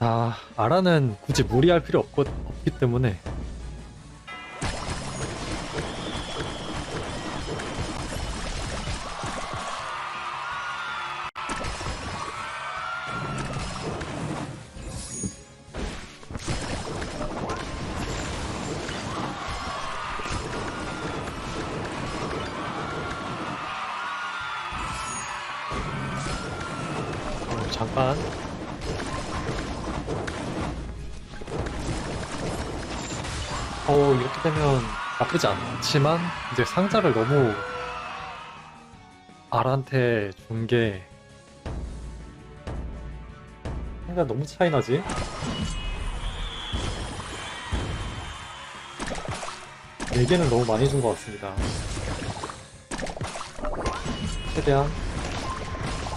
아, 아라는 굳이 무리할 필요 없고, 없기 때문에 잠깐 어 이렇게 되면 나쁘지 않지만 이제 상자를 너무 알한테 준 게 상자 너무 차이 나지? 네 개는 너무 많이 준 것 같습니다. 최대한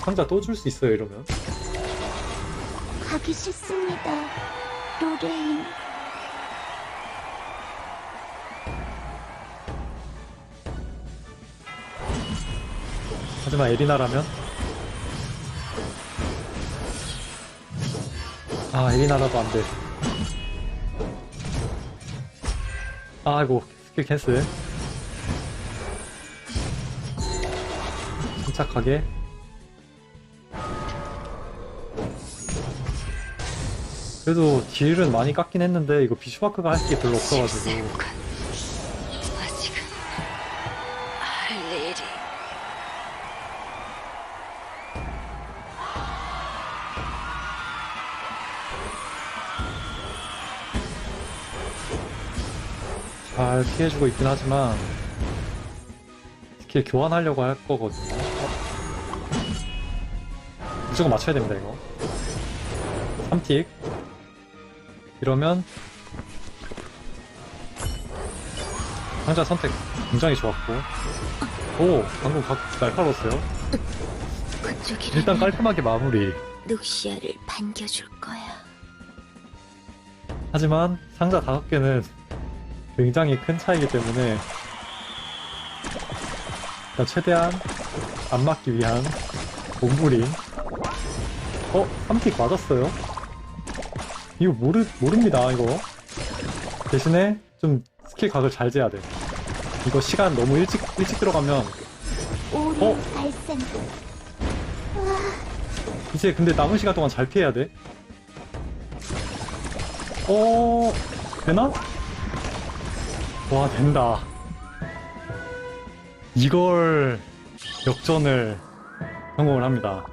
상자 또 줄 수 있어요 이러면 가기 싫습니다. 로레인. 하지만 에리나라면 아 에리나라도 안돼 아이고 스킬 캔슬 침착하게 그래도 딜은 많이 깎긴 했는데 이거 비슈바크가 할 게 별로 없어가지고 실세군. 아직은 할 일이 잘 피해주고 있긴 하지만 스킬 교환하려고 할 거거든요. 어? 무조건 맞춰야 됩니다 이거. 3틱. 이러면 상자 선택 굉장히 좋았고 오 방금 각 날카로웠어요. 그쪽이라면 일단 깔끔하게 마무리. 루시아를 반겨줄 거야. 하지만 상자 다섯 개는 굉장히 큰 차이기 때문에 일단 최대한 안 맞기 위한 몸부림 어? 3픽 맞았어요? 이거 모르, 모릅니다 이거. 대신에 좀 스킬 각을 잘 재야 돼. 이거 시간 너무 일찍 일찍 들어가면. 어? 발생. 이제 근데 남은 시간 동안 잘 피해야 돼. 어... 되나? 와 된다. 이걸 역전을 성공을 합니다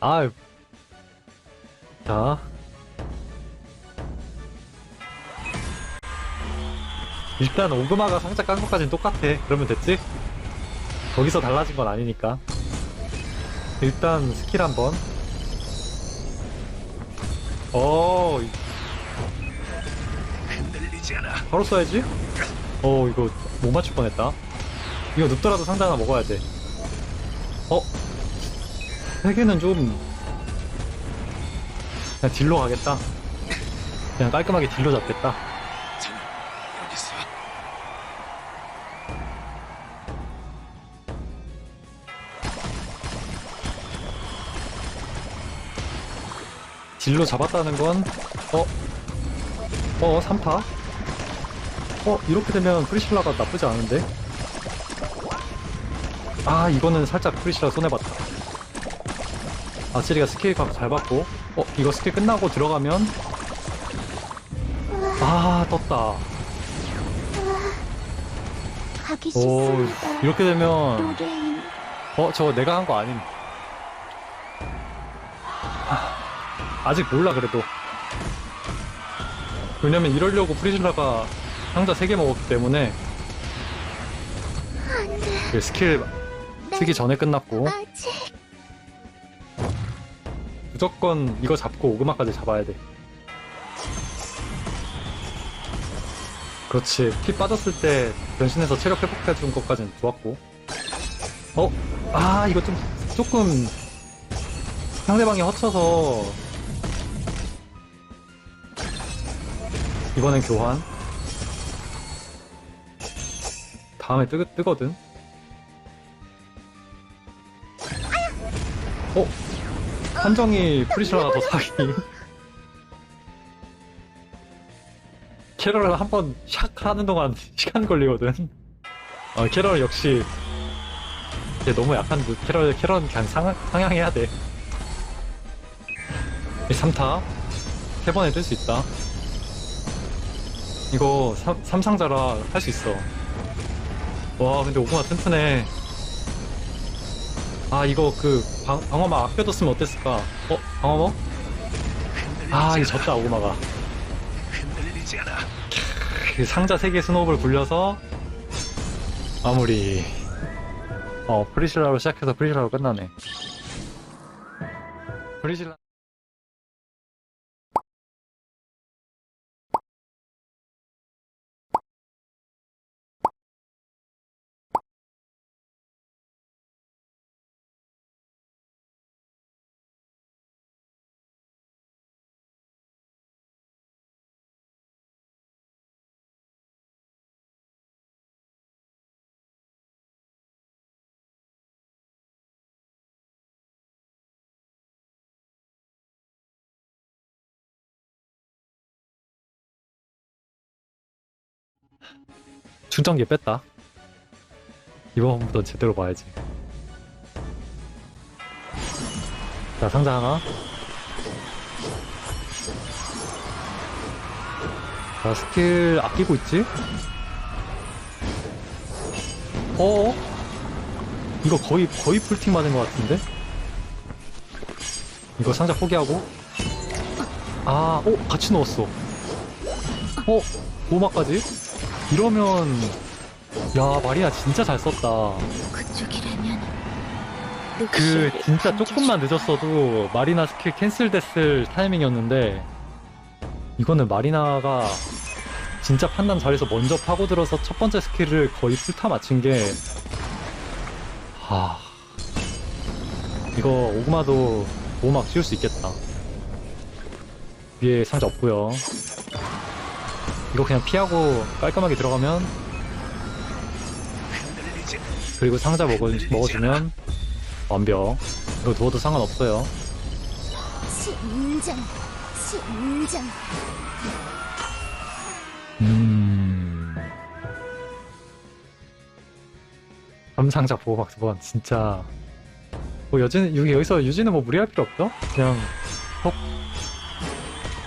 아 자. 일단 오그마가 상자 깐 것까지는 똑같아. 그러면 됐지? 거기서 달라진 건 아니니까. 일단 스킬 한번. 어. 바로 써야지? 어, 이거 못 맞출 뻔했다. 이거 눕더라도 상자 하나 먹어야 돼. 어? 세개는 좀 그냥 딜로 가겠다 그냥 깔끔하게 딜로 잡겠다 저는 여기 있어. 딜로 잡았다는 건 어? 어? 3타? 어? 이렇게 되면 프리실라가 나쁘지 않은데? 아 이거는 살짝 프리실라 손해봤다 아치리가 스킬 각잘 받고. 어 이거 스킬 끝나고 들어가면? 아 떴다. 가기 오 싫습니다. 이렇게 되면. 어 저거 내가 한 거 아님? 아, 아직 몰라 그래도. 왜냐면 이러려고 프리실라가 상자 3개 먹었기 때문에 그 스킬 쓰기 전에 끝났고. 아직 무조건 이거 잡고 오그마까지 잡아야 돼. 그렇지. 피 빠졌을 때 변신해서 체력 회복해 준 것까지는 좋았고. 어? 아 이거 좀 조금 상대방이 허쳐서. 이번엔 교환. 다음에 뜨, 뜨거든. 어? 한정이 프리시라가 더 사기. 캐럴을 한번 샥 하는 동안 시간 걸리거든. 어, 캐럴 역시 얘 너무 약한 듯 캐럴 캐럴은 그냥 상, 상향해야 돼. 3타 세 번에 뜰 수 있다. 이거 삼, 삼상자라 할 수 있어. 와 근데 오구마 튼튼해 아 이거 그 방, 방어막 아껴 뒀으면 어땠을까 어? 방어막? 아 이거 졌다 않아. 그 상자 3개 스노우볼 굴려서 마무리 어 프리실라로 시작해서 프리실라로 끝나네 프리실라 충전기 뺐다. 이번부터 제대로 봐야지. 자 상자 하나. 자 스킬 아끼고 있지? 어? 이거 거의 거의 풀팅 맞은 것 같은데? 이거 상자 포기하고? 아, 어, 같이 넣었어. 어, 보호막까지? 이러면, 야, 마리아 진짜 잘 썼다. 그쪽이라면 그, 루시아를 진짜 반겨줄 조금만 늦었어도 마리나 스킬 캔슬됐을 타이밍이었는데, 이거는 마리나가 진짜 판단 잘해서 먼저 파고들어서 첫 번째 스킬을 거의 풀타 맞춘 게, 하. 이거 오그마도 보호막 씌울 수 있겠다. 위에 상자 없고요. 이거 그냥 피하고 깔끔하게 들어가면. 그리고 상자 먹어, 먹어주면 완벽. 이거 누워도 상관없어요. 심장 심장 음. 삼상자 보호막 두 번, 진짜. 뭐, 여진, 여기, 여기서 유지는 뭐 무리할 필요 없죠? 그냥, 톡,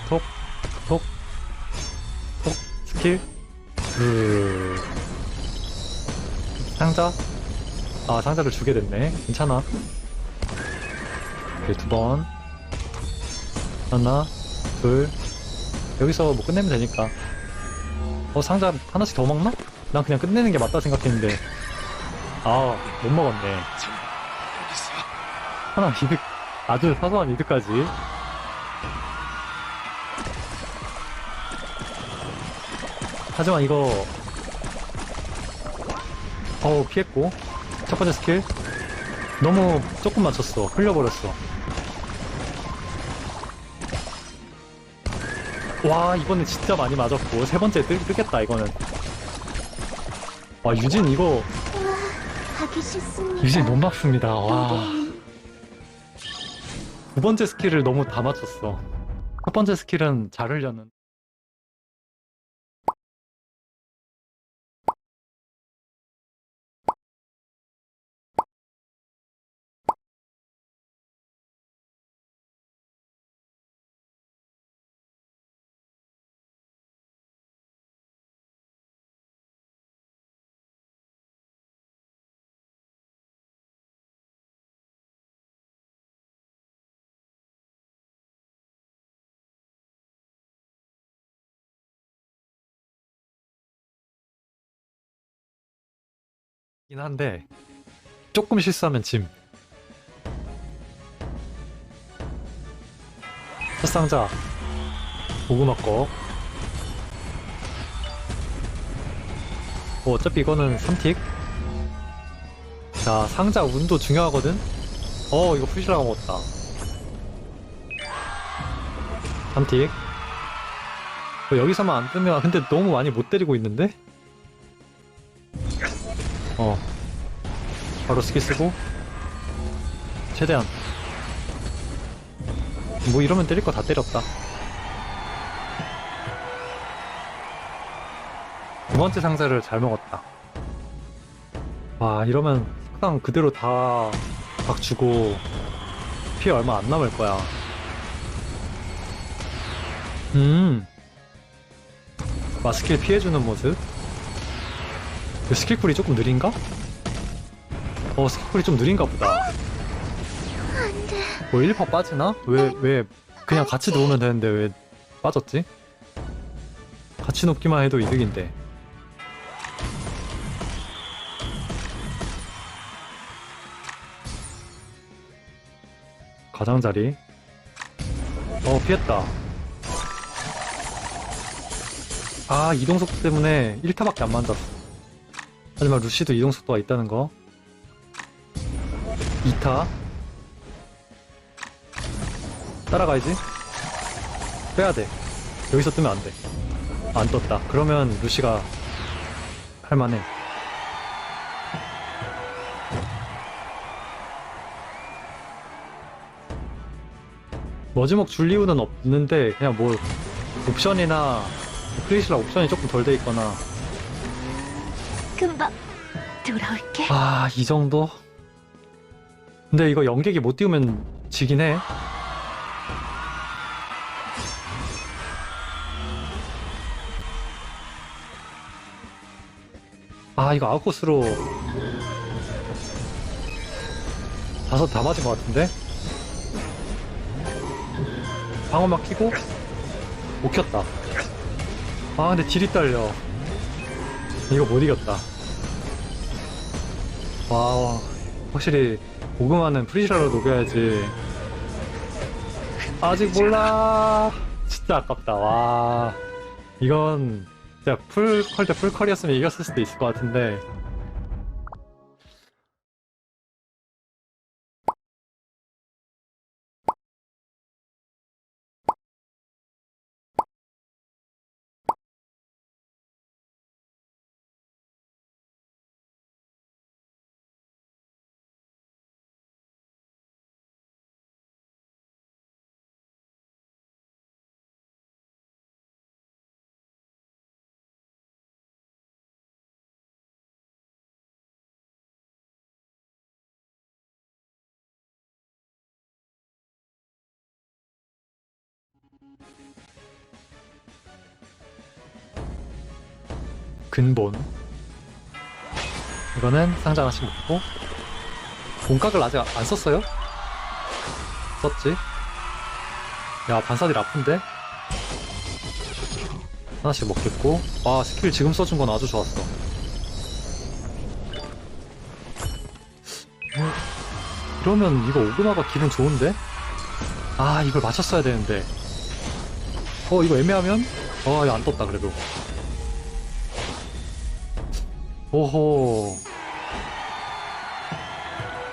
톡, 톡, 톡, 스킬, 그, 상자? 아, 상자를 주게 됐네. 괜찮아. 오케이, 두 번. 하나, 둘. 여기서 뭐 끝내면 되니까. 어 상자 하나씩 더 먹나? 난 그냥 끝내는 게 맞다 생각했는데 아 못 먹었네. 하나 이득 아주 사소한 이득까지 하지만 이거 어우 피했고. 첫 번째 스킬. 너무 조금 맞췄어. 흘려버렸어. 와 이번엔 진짜 많이 맞았고. 세 번째 뜨, 뜨겠다 이거는. 와 유진 이거 싫습니다. 유진 못 막습니다. 와. 두 번째 스킬을 너무 다 맞췄어. 첫 번째 스킬은 잘 흘려는 긴 한데 조금 실수하면 짐. 첫 상자 고구마 거. 뭐 어차피 이거는 3틱. 자 상자 운도 중요하거든. 어 이거 푸시라가 먹었다. 3틱. 뭐 여기서만 안 뜨면 근데 너무 많이 못 때리고 있는데? 바로 스킬 쓰고. 최대한. 뭐 이러면 때릴 거 다 때렸다. 두 번째 상자를 잘 먹었다. 와 이러면 석상 그대로 다 박 주고 피해 얼마 안 남을 거야. 음. 마스킬 피해주는 모습? 그 스킬쿨이 조금 느린가? 어 스킬쿨이 좀 느린가 보다. 안돼. 뭐 1파 빠지나? 왜, 왜 그냥 같이 놓으면 되는데 왜 빠졌지? 같이 놓기만 해도 이득인데. 가장자리. 어 피했다. 아 이동속도 때문에 1타밖에 안 맞았어. 하지만 루시도 이동속도가 있다는 거 2타? 따라가야지. 빼야돼. 여기서 뜨면 안돼. 안 떴다. 그러면 루시가 할만해. 머지목 줄 이유는 없는데 그냥 뭐 옵션이나 크리시라 옵션이 조금 덜 돼 있거나. 금방 돌아올게. 아, 이 정도? 근데 이거 연객이 못 띄우면 지긴 해. 아, 이거 아웃코스로 다섯 다 맞은 것 같은데? 방어막 키고 못 켰다. 아, 근데 딜이 딸려. 이거 못 이겼다. 와, 확실히 고구마는 프리시라로 녹여야지. 아직 몰라. 진짜 아깝다. 와, 이건 진짜 풀컬 때 풀컬이었으면 이겼을 수도 있을 것 같은데. 근본. 이거는 상자 하나씩 먹고. 본각을 아직 안 썼어요? 썼지? 야, 반사딜 아픈데? 하나씩 먹겠고. 와, 스킬 지금 써준 건 아주 좋았어. 어, 이러면 이거 오그마가 기분 좋은데? 아, 이걸 맞췄어야 되는데. 어, 이거 애매하면? 어, 이거 안 떴다, 그래도. 오호.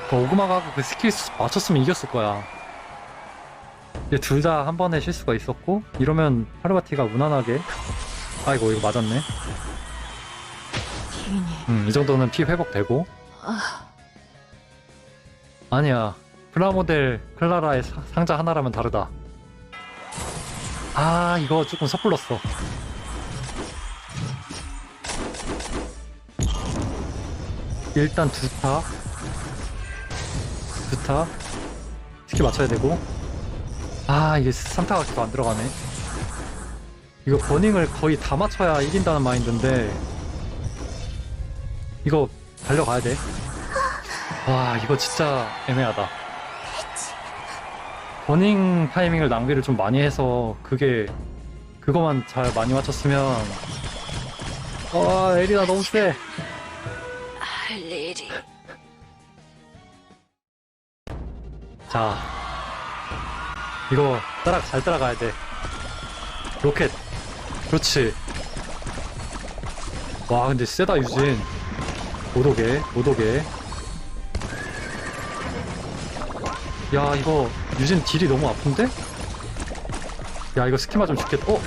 그 오그마가 그 스킬 맞췄으면 이겼을 거야. 이제 둘 다 한 번에 실수가 있었고, 이러면 하르바티가 무난하게. 아이고, 이거 맞았네. 음, 이 정도는 피 회복되고. 아, 아니야. 프라모델 클라라의 사- 상자 하나라면 다르다. 아 이거 조금 섣불렀어. 일단 두타. 두타. 스킬 맞춰야 되고. 아 이게 3타가 계속 안 들어가네. 이거 버닝을 거의 다 맞춰야 이긴다는 마인드인데. 이거 달려가야 돼와 이거 진짜 애매하다 버닝 타이밍을 낭비를 좀 많이 해서 그게 그거만 잘 많이 맞췄으면 와 에리나 너무 세 할 일이 자, 이거 따라 잘 따라가야 돼. 로켓, 그렇지. 와, 근데 세다 유진. 못 오게, 못 오게. 야, 이거 유진 딜이 너무 아픈데? 야, 이거 스키 맞으면 죽겠다. 어?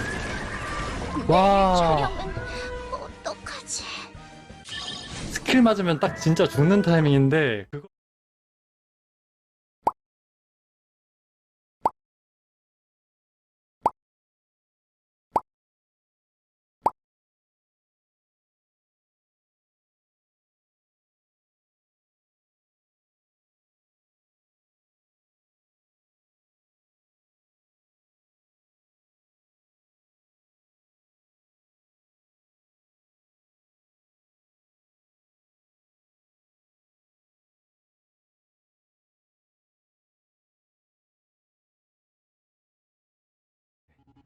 와, 어떡하지? 스킬 맞으면 딱 진짜 죽는 타이밍인데 그거.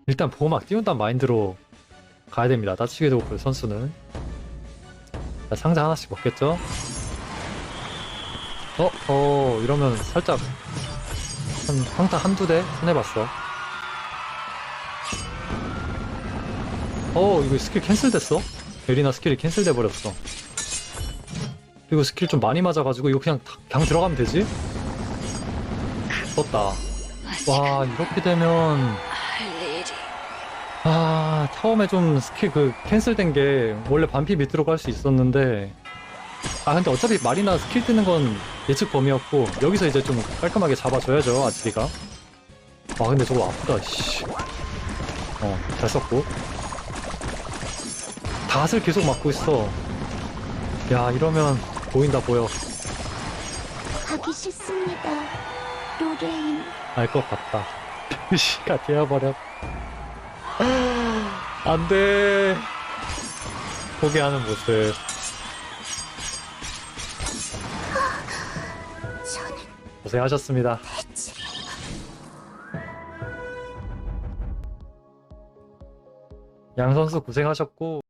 일단 보호막 띄운다는 마인드로 가야 됩니다. 되고 그 선수는. 자, 상자 하나씩 먹겠죠? 어, 어, 이러면 살짝 한, 평타 한두 대 손해봤어. 어, 이거 스킬 캔슬 됐어? 에리나 스킬이 캔슬 돼버렸어. 그리고 스킬 좀 많이 맞아가지고 이거 그냥, 다- 그냥 들어가면 되지? 떴다. 와, 이렇게 되면 처음에 좀 스킬 그 캔슬된 게 원래 반피 밑으로 갈 수 있었는데 아 근데 어차피 마리나 스킬 뜨는 건 예측 범위였고 여기서 이제 좀 깔끔하게 잡아줘야죠 아지리가 와 근데 저거 아프다 씨. 어잘 썼고 닷을 계속 맞고 있어 야 이러면 보인다 보여 가기 싫습니다. 로레인. 알 것 같다 씨가 되어버려 안돼. 포기하는 모습. 고생하셨습니다. 양 선수 고생하셨고